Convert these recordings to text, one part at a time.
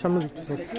সামনে ঢুকতে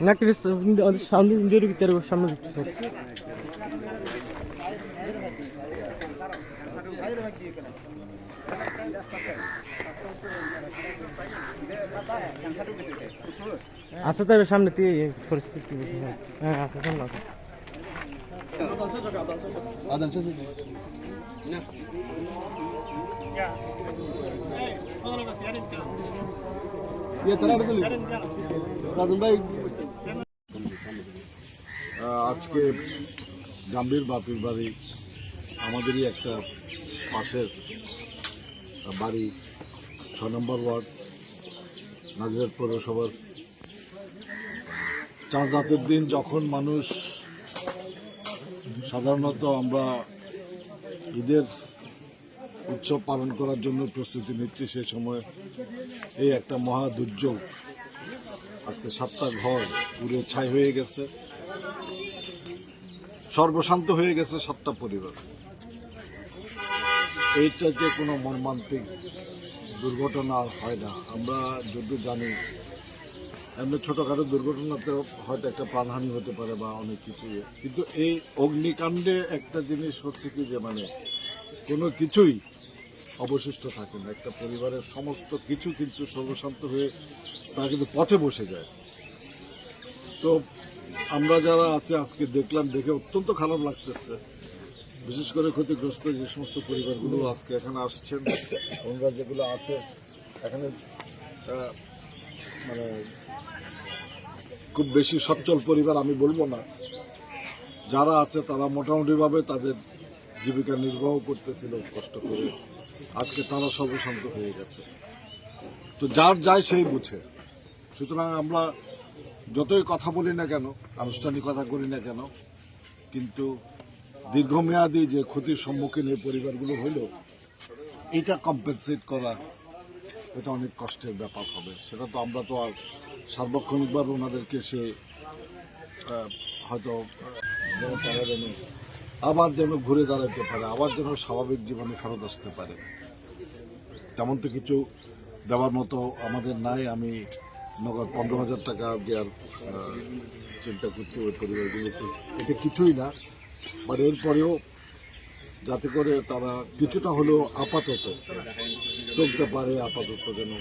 না ক্রিস সামনে ইঞ্জুরি কি তার, সামনে ঢুকছে স্যার আসে তবে সামনে তুই পরিস্থিতি হ্যাঁ আসে সামনে আদান আজকে জাম্বির বাপির বাড়ি, আমাদেরই একটা পাশের বাড়ি, ছ নম্বর ওয়ার্ড নাজিরাট পৌরসভার। চাঁদ রাতের দিন যখন মানুষ সাধারণত আমরা ঈদের উৎসব পালন করার জন্য প্রস্তুতি নিচ্ছি সে সময় এই একটা মহা দুর্যোগ। আজকে সাতটা ঘর পুরো ছাই হয়ে গেছে। সর্বশান্ত হয়ে গেছে সাতটা পরিবার। এইটা যে কোনো মর্মান্তিক দুর্ঘটনা আর হয় না। আমরা যদি জানি, এমনি ছোটোখাটো দুর্ঘটনাতে হয়তো একটা প্রাণহানি হতে পারে বা অনেক কিছু। কিন্তু এই অগ্নিকাণ্ডে একটা জিনিস হচ্ছে কি যে মানে কোনো কিছুই অবশিষ্ট থাকে না। একটা পরিবারের সমস্ত কিছু কিন্তু সর্বশান্ত হয়ে তারা কিন্তু পথে বসে যায়। তো আমরা যারা আছে, আজকে দেখলাম, দেখে অত্যন্ত খারাপ লাগতেছে। বিশেষ করে ক্ষতিগ্রস্ত যে সমস্ত পরিবারগুলো আজকে এখানে আসছেন ওনারা যেগুলো আছে, এখানে মানে খুব বেশি সচ্ছল পরিবার আমি বলব না। যারা আছে, তারা মোটামুটিভাবে তাদের জীবিকা নির্বাহ করতেছিল, কষ্ট করে। আজকে তারা সর্বশান্ত হয়ে গেছে। তো যার যায় সেই বুঝে। সুতরাং আমরা যতই কথা বলি না কেন, আনুষ্ঠানিকতা করি না কেন, কিন্তু দীর্ঘমেয়াদী যে ক্ষতির সম্মুখীন এই পরিবারগুলো হইল, এটা কম্পেনসেট করা, এটা অনেক কষ্টের ব্যাপার হবে। সেটা তো আমরা তো আর সার্বক্ষণিকভাবে ওনাদেরকে সে হয়তো তারা আবার যেন ঘুরে দাঁড়াতে পারে, আবার যেন স্বাভাবিক জীবনে ফেরত আসতে পারে। তেমন তো কিছু দেওয়ার মতো আমাদের নাই। আমি নগদ পনেরো হাজার টাকা দেওয়ার চিন্তা করছি ওই পরিবারগুলোকে এটা কিছুই না, বাট এরপরেও যাতে করে তারা কিছুটা হলেও আপাতত চলতে পারে, আপাতত যেন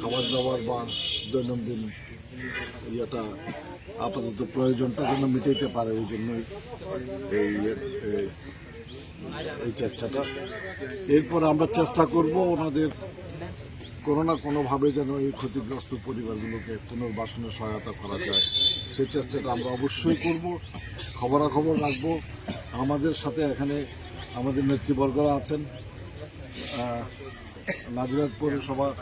খাবার দাবার বা দৈনন্দিন ইয়েটা আপাতত প্রয়োজনটা যেন মিটাইতে পারে ওই জন্যই এই, এই- চেষ্টাটা। এরপর আমরা চেষ্টা করব ওনাদের কোনো না কোনোভাবে যেন এই ক্ষতিগ্রস্ত পরিবারগুলোকে পুনর্বাসনের সহায়তা করা যায়। সেই চেষ্টাটা আমরা অবশ্যই করব, খবরাখবর রাখব। আমাদের সাথে এখানে আমাদের নেতৃবর্গরা আছেন নাজিরাত পৌরসভা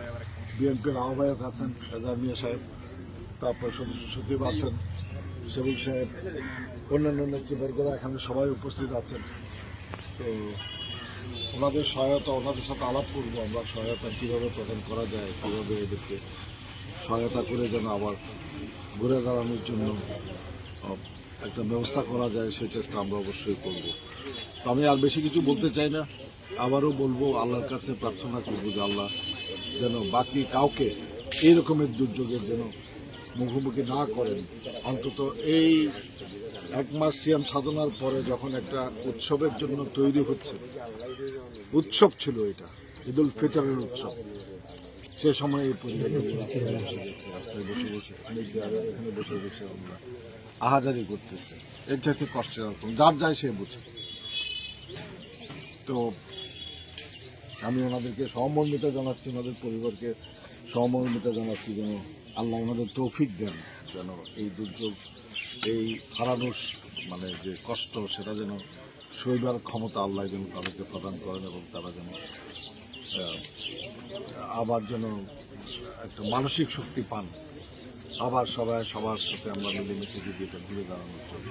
বিএনপির আহ্বায়ক আছেন এজার মিয়া সাহেব। তারপর সদস্য সচিব আছেন সেবুল সাহেব, অন্যান্য নেতৃবর্গরা এখানে সবাই উপস্থিত আছেন। তো ওনাদের সহায়তা, ওনাদের সাথে আলাপ করব আমরা, সহায়তা কীভাবে প্রদান করা যায়, কীভাবে এদেরকে সহায়তা করে যেন আবার ঘুরে দাঁড়ানোর জন্য একটা ব্যবস্থা করা যায়, সেই চেষ্টা আমরা অবশ্যই করব। তো আমি আর বেশি কিছু বলতে চাই না, আবারও বলব, আল্লাহর কাছে প্রার্থনা করব যে আল্লাহ যেন বাকি কাউকে এই রকমের দুর্যোগের যেন মুখোমুখি না করেন, অন্তত এই এক মাস সিয়াম সাধনার পরে যখন একটা উৎসবের জন্য তৈরি হচ্ছে, উৎসব ছিল এটা ঈদুল ফিতরের উৎসব, সে সময় এই বসে বসে বসে বসে আমরা আহাজারি করতেছে। এর চাইতে কষ্টের আর কোনো- যার যায় সে বুঝে। তো আমি ওনাদেরকে সহমর্মিতা জানাচ্ছি, ওনাদের পরিবারকে সহমর্মিতা জানাচ্ছি যেন আল্লাহ আমাদের তৌফিক দেন, যেন এই দুর্যোগ, এই হারানোর মানে যে কষ্ট, সেটা যেন সইবার ক্ষমতা আল্লাহ যেন তাদেরকে প্রদান করেন এবং তারা যেন আবার যেন একটা মানসিক শক্তি পান। আবার সবাই, সবার সাথে আমরা মিলেমিশে যদি এটা ঘুরে দাঁড়ানোর জন্য।